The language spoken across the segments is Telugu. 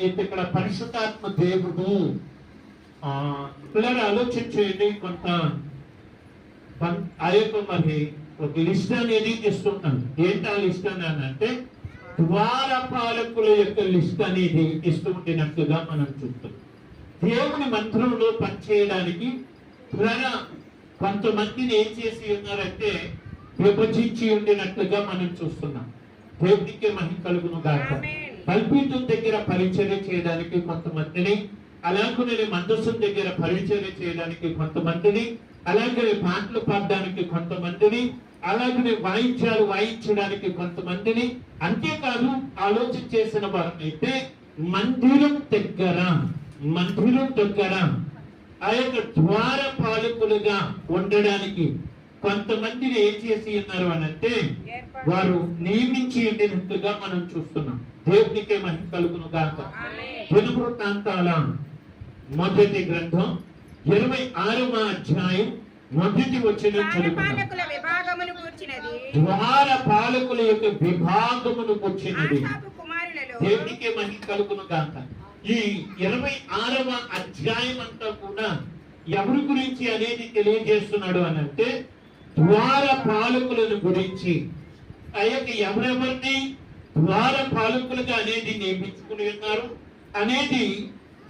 అయితే ఇక్కడ పరిశుద్ధాత్మ దేవుడు ఆ పిల్లలు ఆలోచించేయండి కొంత ఆ యొక్క మరి ఒక లిస్ట్ అనేది ఇస్తున్నాను. ఏంటి ఆ లిస్ట్ అని అంటే ద్వారపాలకుల యొక్క లిస్ట్ అనేది ఇస్తూ ఉండినట్లుగా మనం చూస్తాం. దేవుని మంత్రంలో పనిచేయడానికి ప్రజ కొంతమందిని ఏం చేసి ఉన్నారంటే విభజించి ఉండినట్లుగా మనం చూస్తున్నాం. దేవునికి మహిమ కలుగును గాక. కల్పీతం దగ్గర పరిచర్య చేయడానికి కొంతమందిని అలాగే మందస్సం దగ్గర పరిచర్య చేయడానికి కొంతమందిని అలాగే పాటలు పాడడానికి కొంతమందిని అలాగే వాయించాలు వాయించడానికి కొంతమందిని. అంతేకాదు ఆలోచన చేసిన వారినైతే మందిరం దగ్గర మందిరం దగ్గర ఆ యొక్క ద్వార పాలకులుగా ఉండడానికి కొంతమందిని ఏం చేసి ఉన్నారు అని అంటే వారు నియమించి ఉండినట్టుగా మనం చూస్తున్నాం. దేవునికే మహిమ కలుగును గాక. ఆమేన్. పునవృత్తాంతాల మొదటి గ్రంథం ఇరవై ఆరవ అధ్యాయం మొదటి వచ్చిన ద్వార పాలకుల యొక్క విభాగమును వచ్చినది దేవునికే మహిమ కలుగును గాక. ఈ ఇరవై ఆరవ అధ్యాయం అంతా కూడా ఎవరి గురించి అనేది తెలియజేస్తున్నాడు అని అంటే ద్వార పాలకులను గురించి ఆ యొక్క ఎవరెవరిని ద్వార పాలకులుగా అనేది నియమించుకుని ఉన్నారు. అనేది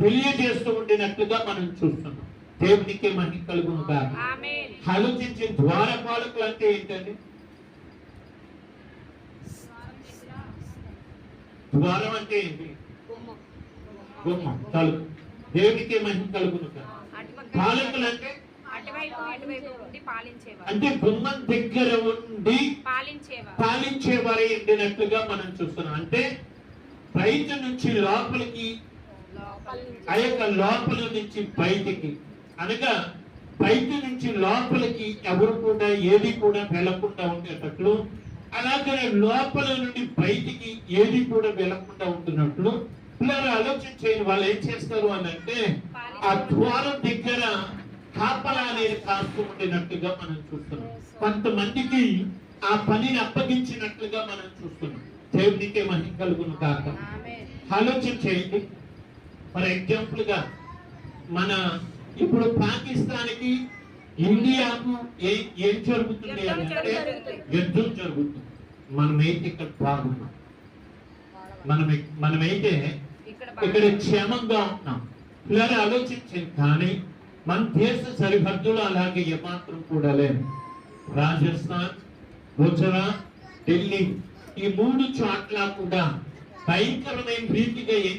తెలియజేస్తూ ఉండినట్లుగా మనం చూస్తున్నాం. దేవునికే మహిమ కలుగును. ఆలోచించి ద్వార పాలకులు అంటే ఏంటండి? ద్వారం అంటే ఏంటి? గుమ్మం. తలుపు. దేవునికి మహిమ కలుగును పాలకులు అంటే అటువైపు ఇటువైపు ఉండి పాలించేవారు. అంటే గుమ్మం దగ్గర ఉండి పాలించేవారు. పాలించేవారే ఎండినట్లుగా మనం చూస్తున్నాం. అంటే బయట నుంచి లోపలికి ఆ యొక్క లోపల నుంచి బయటికి. అనగా బయట నుంచి లోపలికి ఎవరు కూడా ఏది కూడా వెళ్ళకుండా ఉండేటట్లు అలాగే లోపల నుండి బయటికి ఏది కూడా వెళ్ళకుండా ఉంటున్నట్లు పిల్లలు ఆలోచించేది వాళ్ళు ఏం చేస్తారు అని అంటే ఆ ద్వారం దగ్గర కాపలా అనేది కాస్తూ ఉండినట్టుగా మనం చూస్తున్నాం. కొంతమందికి ఆ పనిని అప్పగించినట్లుగా మనం చూస్తున్నాం. దేవునికే మహిమ కలుగును కాక. ఆలోచన చేయండి ఫర్ ఎగ్జాంపుల్గా మన ఇప్పుడు పాకిస్తాన్కి ఇండియాకు ఏ జరుగుతుంది అంటే. యుద్ధం జరుగుతుంది. మనమైతే ఇక్కడ బాగున్నాం. మనం మనమైతే ఇక్కడ క్షేమంగా ఉంటున్నాం పిల్లలు ఆలోచించండి. కానీ మన దేశ సరిహద్దులు అలాగే ఏమాత్రం కూడా లేవు. రాజస్థాన్ గుజరాత్ ఢిల్లీ ఈ మూడు చోట్ల కూడా భయంకరమైన రీతిగా ఏం